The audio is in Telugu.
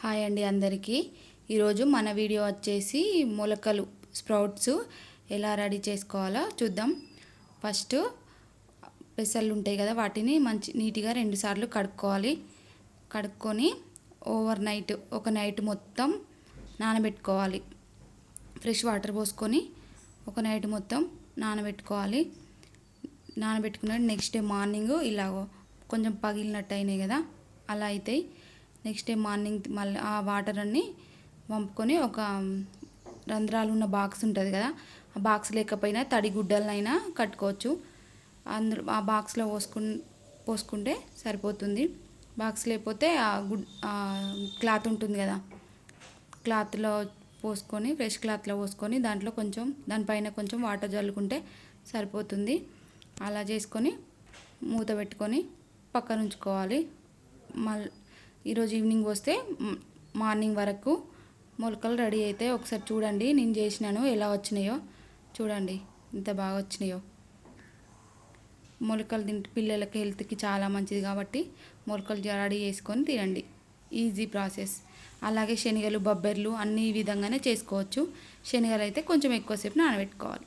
హాయ్ అండి అందరికీ. ఈరోజు మన వీడియో వచ్చేసి మొలకలు స్ప్రౌట్స్ ఎలా రెడీ చేసుకోవాలో చూద్దాం. ఫస్ట్ పెసలు ఉంటాయి కదా వాటిని మంచి నీట్గా రెండుసార్లు కడుక్కోవాలి. కడుక్కొని ఓవర్ నైట్ ఒక నైట్ మొత్తం నానబెట్టుకోవాలి. ఫ్రెష్ వాటర్ పోసుకొని ఒక నైట్ మొత్తం నానబెట్టుకోవాలి. నానబెట్టుకున్నాడు నెక్స్ట్ డే మార్నింగ్ ఇలాగో కొంచెం పగిలినట్టు అయినాయి కదా అలా అవుతాయి నెక్స్ట్ డే మార్నింగ్ మళ్ళీ ఆ వాటర్ అన్ని వంపుకొని ఒక రంధ్రాలు ఉన్న బాక్స్ ఉంటుంది కదా ఆ బాక్స్ లేకపోయినా తడి గుడ్డలనైనా కట్టుకోవచ్చు. అందులో ఆ బాక్స్లో పోసుకు పోసుకుంటే సరిపోతుంది. బాక్స్ లేకపోతే ఆ గుడ్ క్లాత్ ఉంటుంది కదా క్లాత్లో పోసుకొని ఫ్రెష్ క్లాత్లో పోసుకొని దాంట్లో కొంచెం దానిపైన కొంచెం వాటర్ చల్లుకుంటే సరిపోతుంది. అలా చేసుకొని మూత పెట్టుకొని పక్కన ఉంచుకోవాలి మళ్ళీ ఈరోజు ఈవినింగ్ వస్తే మార్నింగ్ వరకు మొలకలు రెడీ అయితే ఒకసారి చూడండి. నేను చేసినాను ఎలా వచ్చినాయో చూడండి. ఎంత బాగా వచ్చినాయో. మొలకలు తింటే పిల్లలకి హెల్త్కి చాలా మంచిది కాబట్టి మొలకలు రెడీ చేసుకొని తినండి. Easy process. అలాగే శనగలు బొబ్బర్లు అన్ని విధంగానే చేసుకోవచ్చు. శనగలు అయితే కొంచెం ఎక్కువసేపు నానబెట్టుకోవాలి.